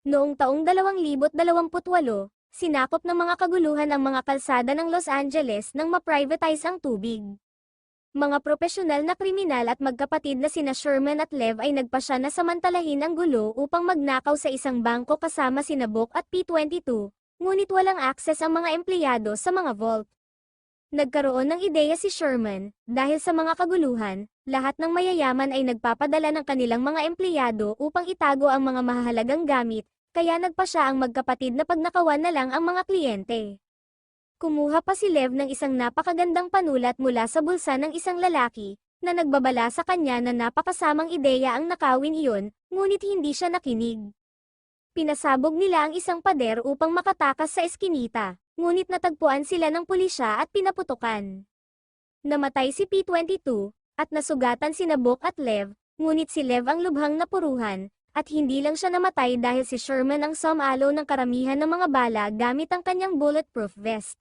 Noong taong 2028, sinakop ng mga kaguluhan ang mga kalsada ng Los Angeles nang ma-privatize ang tubig. Mga profesional na kriminal at magkapatid na sina Sherman at Lev ay nagpasya na samantalahin ang gulo upang magnakaw sa isang bangko kasama sina Book at P22, ngunit walang akses ang mga empleyado sa mga vault. Nagkaroon ng ideya si Sherman, dahil sa mga kaguluhan, lahat ng mayayaman ay nagpapadala ng kanilang mga empleyado upang itago ang mga mahalagang gamit, kaya nagpa siya ang magkapatid na pagnakawan na lang ang mga kliyente. Kumuha pa si Lev ng isang napakagandang panulat mula sa bulsa ng isang lalaki, na nagbabala sa kanya na napakasamang ideya ang nakawin iyon, ngunit hindi siya nakinig. Pinasabog nila ang isang pader upang makatakas sa eskinita, ngunit natagpuan sila ng pulisya at pinaputukan. Namatay si P22, at nasugatan si Nabok at Lev, ngunit si Lev ang lubhang napuruhan, at hindi lang siya namatay dahil si Sherman ang sumalo ng karamihan ng mga bala gamit ang kanyang bulletproof vest.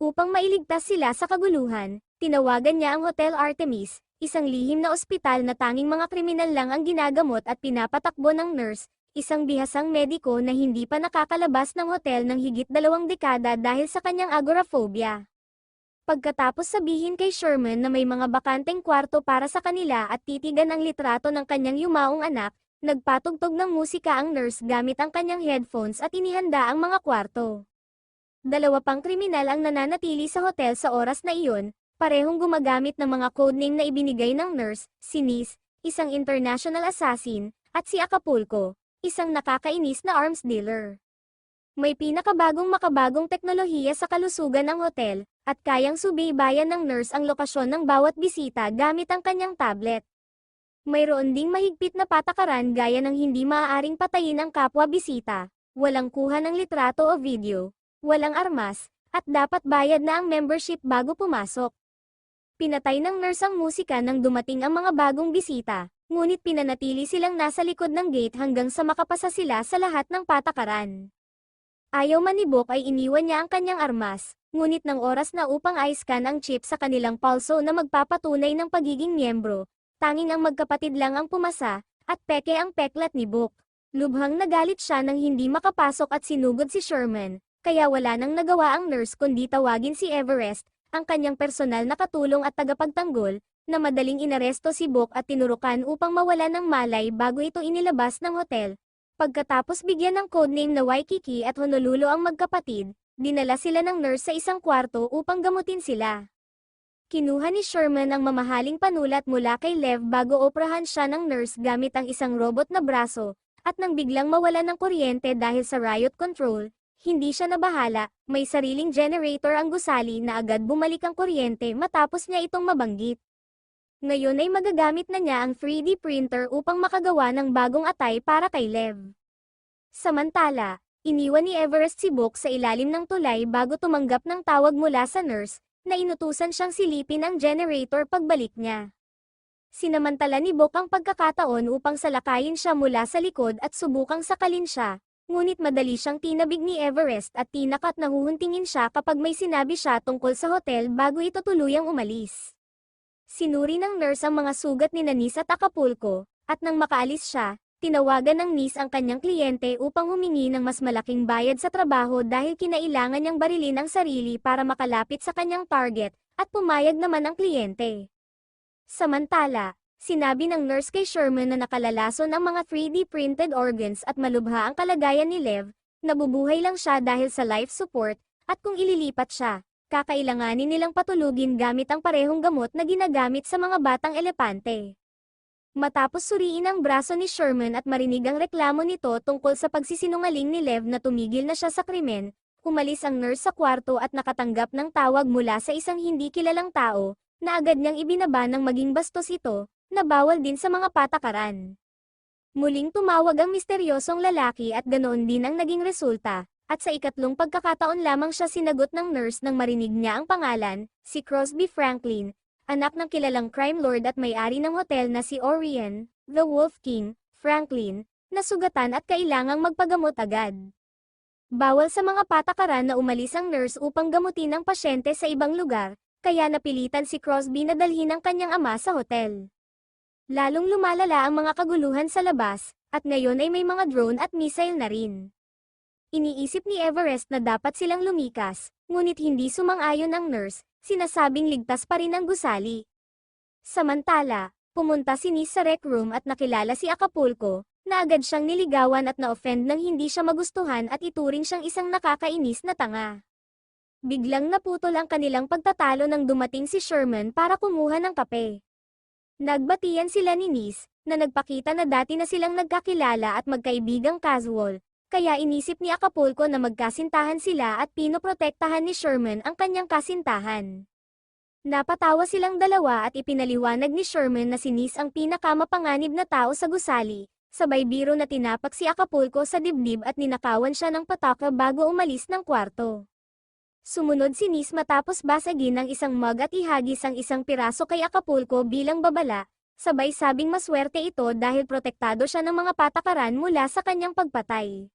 Upang mailigtas sila sa kaguluhan, tinawagan niya ang Hotel Artemis, isang lihim na ospital na tanging mga kriminal lang ang ginagamot at pinapatakbo ng nurse, isang bihasang mediko na hindi pa nakakalabas ng hotel ng higit dalawang dekada dahil sa kanyang agoraphobia. Pagkatapos sabihin kay Sherman na may mga bakanteng kwarto para sa kanila at titigan ang litrato ng kanyang yumaong anak, nagpatugtog ng musika ang nurse gamit ang kanyang headphones at inihanda ang mga kwarto. Dalawa pang kriminal ang nananatili sa hotel sa oras na iyon, parehong gumagamit ng mga codename na ibinigay ng nurse, si Nis, isang international assassin, at si Acapulco, isang nakakainis na arms dealer. May pinakabagong makabagong teknolohiya sa kalusugan ng hotel, at kayang subaybayan ng nurse ang lokasyon ng bawat bisita gamit ang kanyang tablet. Mayroon ding mahigpit na patakaran gaya ng hindi maaaring patayin ang kapwa bisita, walang kuha ng litrato o video, walang armas, at dapat bayad na ang membership bago pumasok. Pinatay ng nurse ang musika nang dumating ang mga bagong bisita, ngunit pinanatili silang nasa likod ng gate hanggang sa makapasa sila sa lahat ng patakaran. Ayaw manibok ay iniwan niya ang kanyang armas, ngunit ng oras na upang i-scan ang chip sa kanilang pulso na magpapatunay ng pagiging miyembro, tanging ang magkapatid lang ang pumasa, at peke ang peklat ni Book. Lubhang nagalit siya nang hindi makapasok at sinugod si Sherman, kaya wala nang nagawa ang nurse kundi tawagin si Everest, ang kanyang personal na katulong at tagapagtanggol, na madaling inaresto si Book at tinurukan upang mawala ng malay bago ito inilabas ng hotel. Pagkatapos bigyan ng codename na Waikiki at Honolulu ang magkapatid, dinala sila ng nurse sa isang kwarto upang gamutin sila. Kinuha ni Sherman ang mamahaling panulat mula kay Lev bago oprahan siya ng nurse gamit ang isang robot na braso, at nang biglang mawala ng kuryente dahil sa riot control, hindi siya nabahala, may sariling generator ang gusali na agad bumalik ang kuryente matapos niya itong mabanggit. Ngayon ay magagamit na niya ang 3D printer upang makagawa ng bagong atay para kay Lev. Samantala, iniwan ni Everest si Book sa ilalim ng tulay bago tumanggap ng tawag mula sa nurse, na inutusan siyang silipin ang generator pagbalik niya. Sinamantala ni Book ang pagkakataon upang salakayin siya mula sa likod at subukang sakalin siya, ngunit madali siyang tinabig ni Everest at tinakat na huhuntingin siya kapag may sinabi siya tungkol sa hotel bago ito tuluyang umalis. Sinuri ng nurse ang mga sugat ni Nanis at Acapulco, at nang makaalis siya, tinawagan ng Nis ang kanyang kliyente upang humingi ng mas malaking bayad sa trabaho dahil kinailangan niyang barilin ang sarili para makalapit sa kanyang target, at pumayag naman ang kliyente. Samantala, sinabi ng nurse kay Sherman na nakalalason ang mga 3D printed organs at malubha ang kalagayan ni Lev, nabubuhay lang siya dahil sa life support, at kung ililipat siya, kakailanganin nilang patulugin gamit ang parehong gamot na ginagamit sa mga batang elepante. Matapos suriin ang braso ni Sherman at marinig ang reklamo nito tungkol sa pagsisinungaling ni Lev na tumigil na siya sa krimen, umalis ang nurse sa kwarto at nakatanggap ng tawag mula sa isang hindi kilalang tao, na agad niyang ibinaba ng maging bastos ito, na bawal din sa mga patakaran. Muling tumawag ang misteryosong lalaki at ganoon din ang naging resulta, at sa ikatlong pagkakataon lamang siya sinagot ng nurse nang marinig niya ang pangalan, si Crosby Franklin, anak ng kilalang crime lord at may-ari ng hotel na si Orion, the Wolf King, Franklin, na sugatan at kailangang magpagamot agad. Bawal sa mga patakaran na umalis ang nurse upang gamutin ang pasyente sa ibang lugar, kaya napilitan si Crosby na dalhin ang kanyang ama sa hotel. Lalong lumalala ang mga kaguluhan sa labas, At ngayon ay may mga drone at missile na rin. Iniisip ni Everest na dapat silang lumikas, ngunit hindi sumang-ayon ang nurse, sinasabing ligtas pa rin ang gusali. Samantala, pumunta si Nis sa rec room at nakilala si Acapulco, na agad siyang niligawan at na-offend nang hindi siya magustuhan at ituring siyang isang nakakainis na tanga. Biglang naputol ang kanilang pagtatalo nang dumating si Sherman para kumuha ng kape. Nagbatian sila ni Nis, na nagpakita na dati na silang nagkakilala at magkaibigang casual, kaya inisip ni Acapulco na magkasintahan sila at pinoprotektahan ni Sherman ang kanyang kasintahan. Napatawa silang dalawa at ipinaliwanag ni Sherman na si Nis ang pinakamapanganib na tao sa gusali, sabay biro na tinapak si Acapulco sa dibdib at ninakawan siya ng pataka bago umalis ng kwarto. Sumunod si Nis matapos basagin ng isang mug at ihagis ang isang piraso kay Acapulco bilang babala, sabay sabing maswerte ito dahil protektado siya ng mga patakaran mula sa kanyang pagpatay.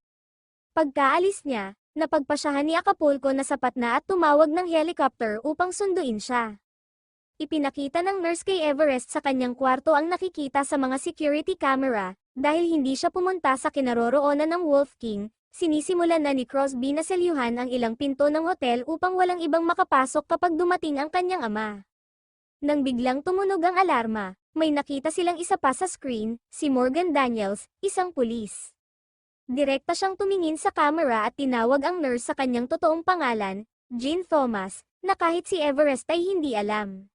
Pagkaalis niya, napagpasyahan ni Acapulco na sapat na at tumawag ng helicopter upang sunduin siya. Ipinakita ng nurse kay Everest sa kanyang kwarto ang nakikita sa mga security camera, dahil hindi siya pumunta sa kinaroroonan ng Wolf King, sinisimulan na ni Crosby na selyuhan ang ilang pinto ng hotel upang walang ibang makapasok kapag dumating ang kanyang ama. Nang biglang tumunog ang alarma, may nakita silang isa pa sa screen, si Morgan Daniels, isang pulis. Direkta siyang tumingin sa camera at tinawag ang nurse sa kanyang totoong pangalan, Jean Thomas, na kahit si Everest ay hindi alam.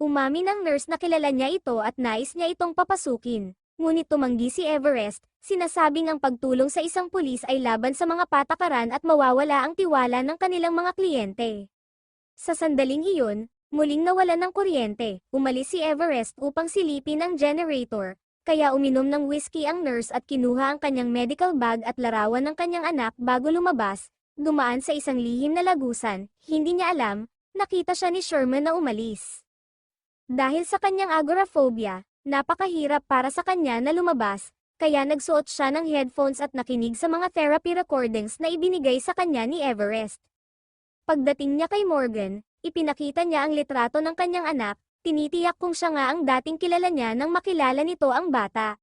Umamin ang nurse na kilala niya ito at nais niya itong papasukin, ngunit tumanggi si Everest, sinasabing ang pagtulong sa isang pulis ay laban sa mga patakaran at mawawala ang tiwala ng kanilang mga kliyente. Sa sandaling iyon, muling nawalan ng kuryente, umalis si Everest upang silipin ang generator, kaya uminom ng whiskey ang nurse at kinuha ang kanyang medical bag at larawan ng kanyang anak bago lumabas, dumaan sa isang lihim na lagusan, hindi niya alam, nakita siya ni Sherman na umalis. Dahil sa kanyang agoraphobia, napakahirap para sa kanya na lumabas, kaya nagsuot siya ng headphones at nakinig sa mga therapy recordings na ibinigay sa kanya ni Everest. Pagdating niya kay Morgan, ipinakita niya ang litrato ng kanyang anak, tinitiyak kung siya nga ang dating kilala niya nang makilala nito ang bata.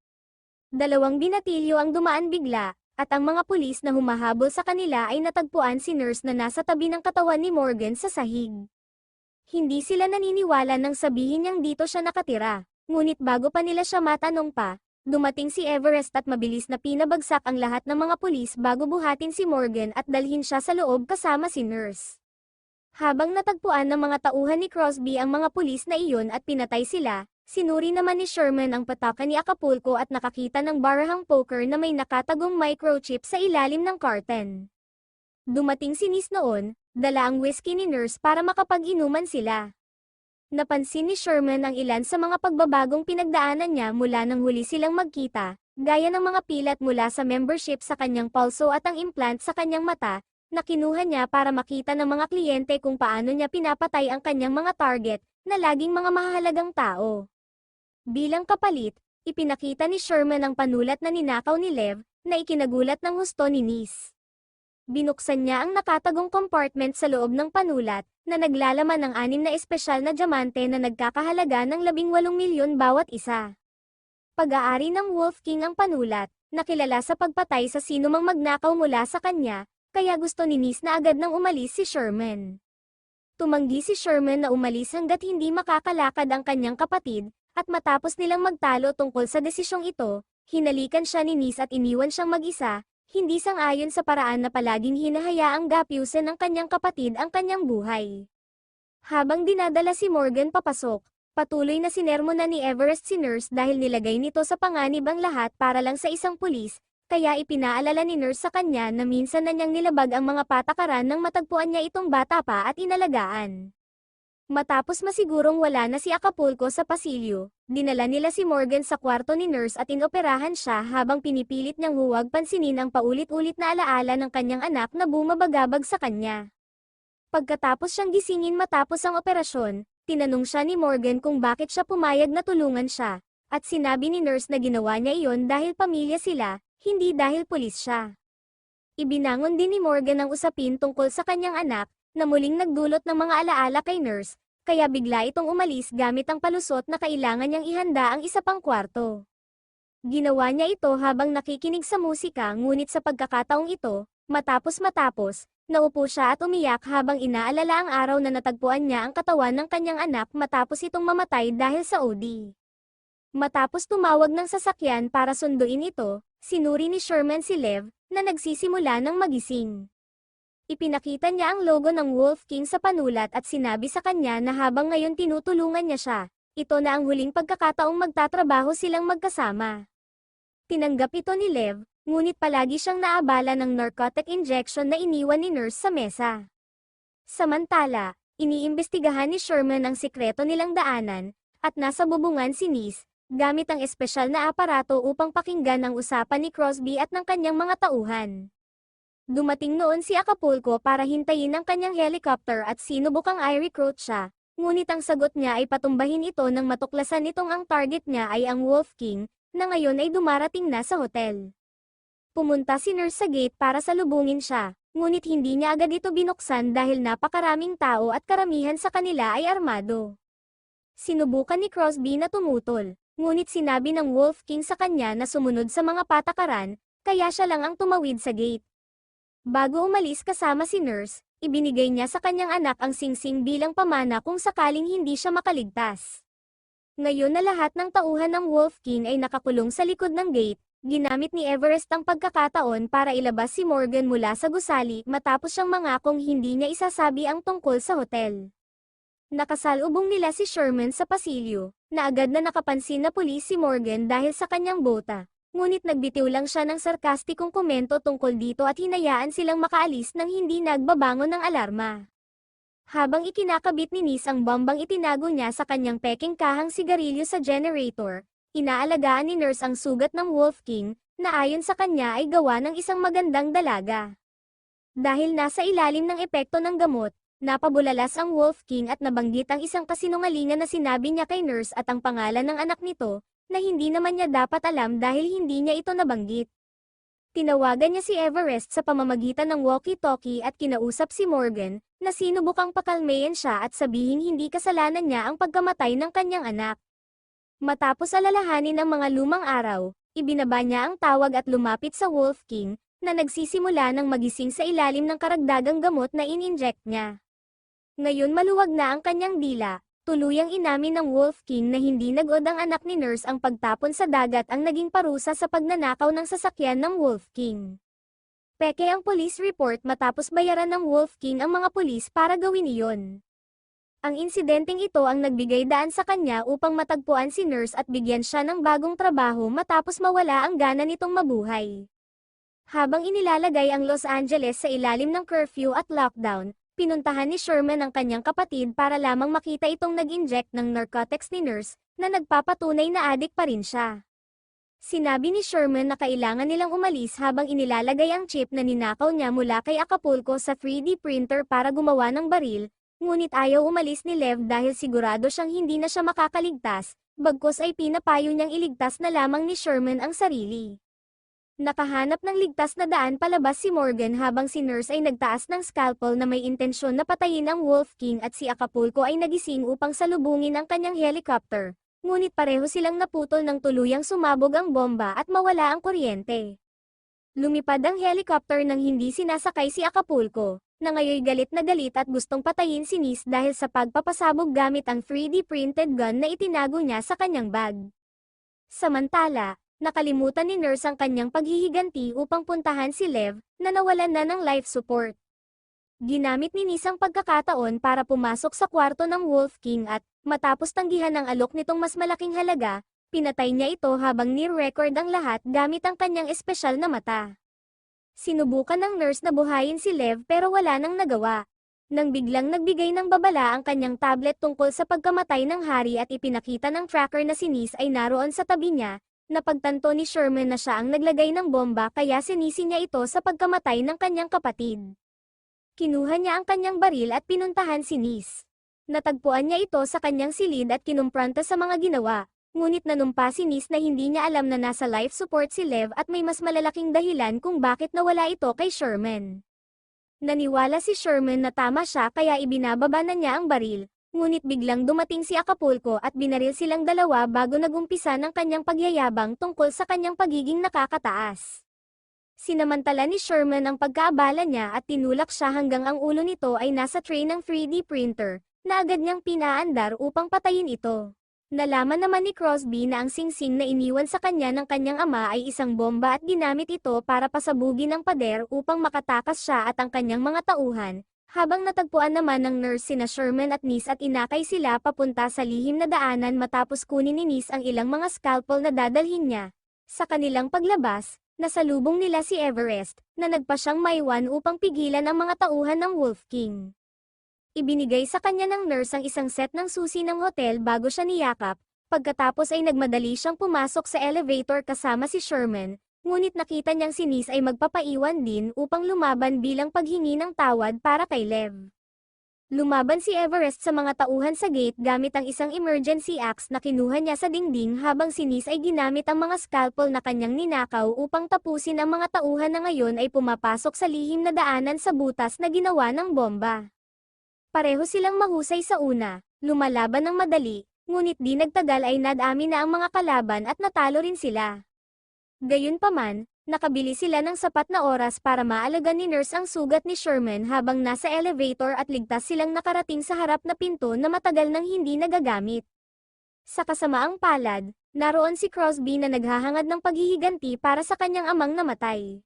Dalawang binatilyo ang dumaan bigla, at ang mga pulis na humahabol sa kanila ay natagpuan si nurse na nasa tabi ng katawan ni Morgan sa sahig. Hindi sila naniniwala nang sabihin niyang dito siya nakatira, ngunit bago pa nila siya matanong pa, dumating si Everest at mabilis na pinabagsak ang lahat ng mga pulis bago buhatin si Morgan at dalhin siya sa loob kasama si nurse. Habang natagpuan ng mga tauhan ni Crosby ang mga pulis na iyon at pinatay sila, sinuri naman ni Sherman ang pataka ni Acapulco at nakakita ng barahang poker na may nakatagong microchip sa ilalim ng carton. Dumating si Nis noon, dala ang whiskey ni nurse para makapag-inuman sila. Napansin ni Sherman ang ilan sa mga pagbabagong pinagdaanan niya mula nang huli silang magkita, gaya ng mga pilat mula sa membership sa kanyang pulso at ang implant sa kanyang mata, na kinuha niya para makita ng mga kliyente kung paano niya pinapatay ang kanyang mga target, na laging mga mahalagang tao. Bilang kapalit, ipinakita ni Sherman ang panulat na ninakaw ni Lev, na ikinagulat ng husto ni Nis. Binuksan niya ang nakatagong compartment sa loob ng panulat, na naglalaman ng anim na espesyal na diamante na nagkakahalaga ng 18 milyon bawat isa. Pag-aari ng Wolf King ang panulat, nakilala sa pagpatay sa sinumang magnakaw mula sa kanya, kaya gusto ni Nis na agad nang umalis si Sherman. Tumanggi si Sherman na umalis hanggat hindi makakalakad ang kanyang kapatid, at matapos nilang magtalo tungkol sa desisyong ito, hinalikan siya ni Nis at iniwan siyang mag-isa, hindi sang-ayon sa paraan na palaging hinahayaang gapyusan ng kanyang kapatid ang kanyang buhay. Habang dinadala si Morgan papasok, patuloy na sinermo na ni Everest si Nurse dahil nilagay nito sa panganib ang lahat para lang sa isang pulis, kaya ipinaalala ni Nurse sa kanya na minsan na niyang nilabag ang mga patakaran nang matagpuan niya itong bata pa at inalagaan. Matapos masigurong wala na si Acapulco sa pasilyo, dinala nila si Morgan sa kwarto ni nurse at inoperahan siya habang pinipilit niyang huwag pansinin ang paulit-ulit na alaala ng kanyang anak na bumabagabag sa kanya. Pagkatapos siyang gisingin matapos ang operasyon, tinanong siya ni Morgan kung bakit siya pumayag na tulungan siya, at sinabi ni nurse na ginawa niya iyon dahil pamilya sila, hindi dahil pulis siya. Ibinangon din ni Morgan ang usapin tungkol sa kanyang anak, na muling nagdulot ng mga alaala kay nurse, kaya bigla itong umalis gamit ang palusot na kailangan niyang ihanda ang isa pang kwarto. Ginawa niya ito habang nakikinig sa musika ngunit sa pagkakataong ito, matapos matapos, naupo siya at umiyak habang inaalala ang araw na natagpuan niya ang katawan ng kanyang anak matapos itong mamatay dahil sa OD. Matapos tumawag ng sasakyan para sunduin ito, sinuri ni Sherman si Lev, na nagsisimula ng magising. Ipinakita niya ang logo ng Wolf King sa panulat at sinabi sa kanya na habang ngayon tinutulungan niya siya, ito na ang huling pagkakataong magtatrabaho silang magkasama. Tinanggap ito ni Lev, ngunit palagi siyang naabala ng narcotic injection na iniwan ni nurse sa mesa. Samantala, iniimbestigahan ni Sherman ang sikreto nilang daanan, at nasa bubungan si Nis, gamit ang espesyal na aparato upang pakinggan ang usapan ni Crosby at ng kanyang mga tauhan. Dumating noon si Acapulco para hintayin ang kanyang helicopter at sinubukang i-recruit siya, ngunit ang sagot niya ay patumbahin ito nang matuklasan nitong ang target niya ay ang Wolf King, na ngayon ay dumarating na sa hotel. Pumunta si nurse sa gate para salubungin siya, ngunit hindi niya agad ito binuksan dahil napakaraming tao at karamihan sa kanila ay armado. Sinubukan ni Crosby na tumutol, ngunit sinabi ng Wolf King sa kanya na sumunod sa mga patakaran, kaya siya lang ang tumawid sa gate. Bago umalis kasama si nurse, ibinigay niya sa kanyang anak ang singsing bilang pamana kung sakaling hindi siya makaligtas. Ngayon na lahat ng tauhan ng Wolf King ay nakakulong sa likod ng gate, ginamit ni Everest ang pagkakataon para ilabas si Morgan mula sa gusali matapos siyang mangakong hindi niya isasabi ang tungkol sa hotel. Nakasalubong nila si Sherman sa pasilyo, na agad na nakapansin na pulis si Morgan dahil sa kanyang bota, ngunit nagbitiw lang siya ng sarkastikong komento tungkol dito at hinayaan silang makaalis nang hindi nagbabangon ng alarma. Habang ikinakabit ni Nis ang bombang itinago niya sa kanyang peking kahang sigarilyo sa generator, inaalagaan ni Nurse ang sugat ng Wolf King, na ayon sa kanya ay gawa ng isang magandang dalaga. Dahil nasa ilalim ng epekto ng gamot, napabulalas ang Wolf King at nabanggit ang isang kasinungalingan na sinabi niya kay Nurse at ang pangalan ng anak nito, na hindi naman niya dapat alam dahil hindi niya ito nabanggit. Tinawagan niya si Everest sa pamamagitan ng walkie-talkie at kinausap si Morgan, na sinubukang pakalmayan siya at sabihin hindi kasalanan niya ang pagkamatay ng kanyang anak. Matapos alalahanin ang mga lumang araw, ibinaba niya ang tawag at lumapit sa Wolf King, na nagsisimula ng magising sa ilalim ng karagdagang gamot na in-inject niya. Ngayon maluwag na ang kanyang dila, tuluyang inamin ng Wolf King na hindi nagod ang anak ni Nurse ang pagtapon sa dagat ang naging parusa sa pagnanakaw ng sasakyan ng Wolf King. Peke ang police report matapos bayaran ng Wolf King ang mga pulis para gawin iyon. Ang insidenteng ito ang nagbigay daan sa kanya upang matagpuan si Nurse at bigyan siya ng bagong trabaho matapos mawala ang gana nitong mabuhay. Habang inilalagay ang Los Angeles sa ilalim ng curfew at lockdown, pinuntahan ni Sherman ang kanyang kapatid para lamang makita itong nag-inject ng narcotics ni Nurse, na nagpapatunay na adik pa rin siya. Sinabi ni Sherman na kailangan nilang umalis habang inilalagay ang chip na ninakaw niya mula kay Acapulco sa 3D printer para gumawa ng baril, ngunit ayaw umalis ni Lev dahil sigurado siyang hindi na siya makakaligtas, bagkos ay pinapayo niyang iligtas na lamang ni Sherman ang sarili. Nakahanap ng ligtas na daan palabas si Morgan habang si Nurse ay nagtaas ng scalpel na may intensyon na patayin ang Wolf King at si Acapulco ay nagising upang salubungin ang kanyang helicopter, ngunit pareho silang naputol ng tuluyang sumabog ang bomba at mawala ang kuryente. Lumipad ang helicopter nang hindi sinasakay si Acapulco, na ngayoy galit na galit at gustong patayin si Nis dahil sa pagpapasabog gamit ang 3D printed gun na itinago niya sa kanyang bag. Samantala, nakalimutan ni Nurse ang kanyang paghihiganti upang puntahan si Lev, na nawalan na ng life support. Ginamit ni Nis ang pagkakataon para pumasok sa kwarto ng Wolf King at, matapos tanggihan ng alok nitong mas malaking halaga, pinatay niya ito habang near-record ang lahat gamit ang kanyang espesyal na mata. Sinubukan ng nurse na buhayin si Lev pero wala nang nagawa. Nang biglang nagbigay ng babala ang kanyang tablet tungkol sa pagkamatay ng hari at ipinakita ng tracker na si Nis ay naroon sa tabi niya, napagtanto ni Sherman na siya ang naglagay ng bomba kaya sinisi niya ito sa pagkamatay ng kanyang kapatid. Kinuha niya ang kanyang baril at pinuntahan si Nis. Natagpuan niya ito sa kanyang silid at kinumpranta sa mga ginawa, ngunit nanumpa si Nis na hindi niya alam na nasa life support si Lev at may mas malalaking dahilan kung bakit nawala ito kay Sherman. Naniwala si Sherman na tama siya kaya ibinababa na niya ang baril, ngunit biglang dumating si Acapulco at binaril silang dalawa bago nagumpisa ng kanyang pagyayabang tungkol sa kanyang pagiging nakakataas. Sinamantala ni Sherman ang pagkaabala niya at tinulak siya hanggang ang ulo nito ay nasa tray ng 3D printer, na agad niyang pinaandar upang patayin ito. Nalaman naman ni Crosby na ang singsing na iniwan sa kanya ng kanyang ama ay isang bomba at ginamit ito para pasabugin ng pader upang makatakas siya at ang kanyang mga tauhan, habang natagpuan naman ng nurse sina Sherman at Nis at inakay sila papunta sa lihim na daanan matapos kunin ni Nis ang ilang mga scalpel na dadalhin niya. Sa kanilang paglabas, nasalubong nila si Everest, na nagpa siyang maiwan upang pigilan ang mga tauhan ng Wolf King. Ibinigay sa kanya ng nurse ang isang set ng susi ng hotel bago siya niyakap, pagkatapos ay nagmadali siyang pumasok sa elevator kasama si Sherman, ngunit nakita niyang si Nis ay magpapaiwan din upang lumaban bilang paghingi ng tawad para kay Lev. Lumaban si Everest sa mga tauhan sa gate gamit ang isang emergency axe na kinuha niya sa dingding habang si Nis ay ginamit ang mga scalpel na kanyang ninakaw upang tapusin ang mga tauhan na ngayon ay pumapasok sa lihim na daanan sa butas na ginawa ng bomba. Pareho silang mahusay sa una, lumalaban ng madali, ngunit di nagtagal ay nadami na ang mga kalaban at natalo rin sila. Gayunpaman, nakabili sila ng sapat na oras para maalagan ni Nurse ang sugat ni Sherman habang nasa elevator at ligtas silang nakarating sa harap na pinto na matagal nang hindi nagagamit. Sa kasamaang palad, naroon si Crosby na naghahangad ng paghihiganti para sa kanyang amang namatay.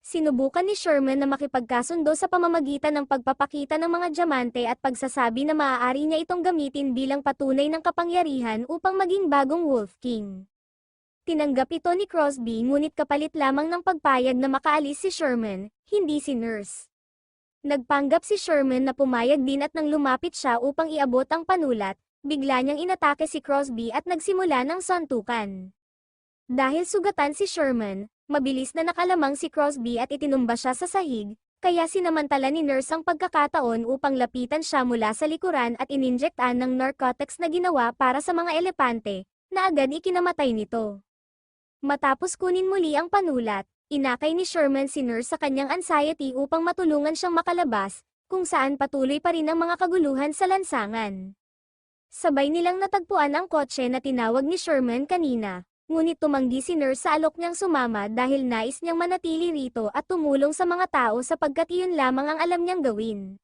Sinubukan ni Sherman na makipagkasundo sa pamamagitan ng pagpapakita ng mga diamante at pagsasabi na maaari niya itong gamitin bilang patunay ng kapangyarihan upang maging bagong Wolf King. Tinanggap ito ni Crosby ngunit kapalit lamang ng pagpayag na makaalis si Sherman, hindi si Nurse. Nagpanggap si Sherman na pumayag din at nang lumapit siya upang iabot ang panulat, bigla niyang inatake si Crosby at nagsimula ng santukan. Dahil sugatan si Sherman, mabilis na nakalamang si Crosby at itinumba siya sa sahig, kaya sinamantala ni Nurse ang pagkakataon upang lapitan siya mula sa likuran at ininjektan ng narcotics na ginawa para sa mga elepante, na agad ikinamatay nito. Matapos kunin muli ang panulat, inakay ni Sherman si Nurse sa kanyang anxiety upang matulungan siyang makalabas, kung saan patuloy pa rin ang mga kaguluhan sa lansangan. Sabay nilang natagpuan ang kotse na tinawag ni Sherman kanina, ngunit tumanggi si Nurse sa alok niyang sumama dahil nais niyang manatili rito at tumulong sa mga tao sapagkat iyon lamang ang alam niyang gawin.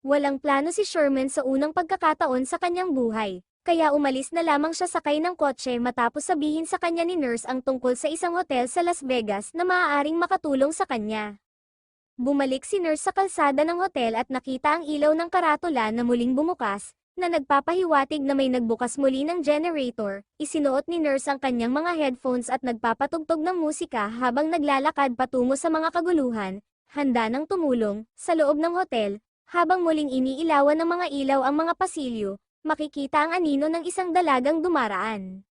Walang plano si Sherman sa unang pagkakataon sa kanyang buhay, kaya umalis na lamang siya sakay ng kotse matapos sabihin sa kanya ni Nurse ang tungkol sa isang hotel sa Las Vegas na maaaring makatulong sa kanya. Bumalik si Nurse sa kalsada ng hotel at nakita ang ilaw ng karatula na muling bumukas, na nagpapahiwatig na may nagbukas muli ng generator, isinuot ni Nurse ang kanyang mga headphones at nagpapatugtog ng musika habang naglalakad patungo sa mga kaguluhan, handa ng tumulong, sa loob ng hotel, habang muling iniilawan ng mga ilaw ang mga pasilyo, makikita ang anino ng isang dalagang dumaraan.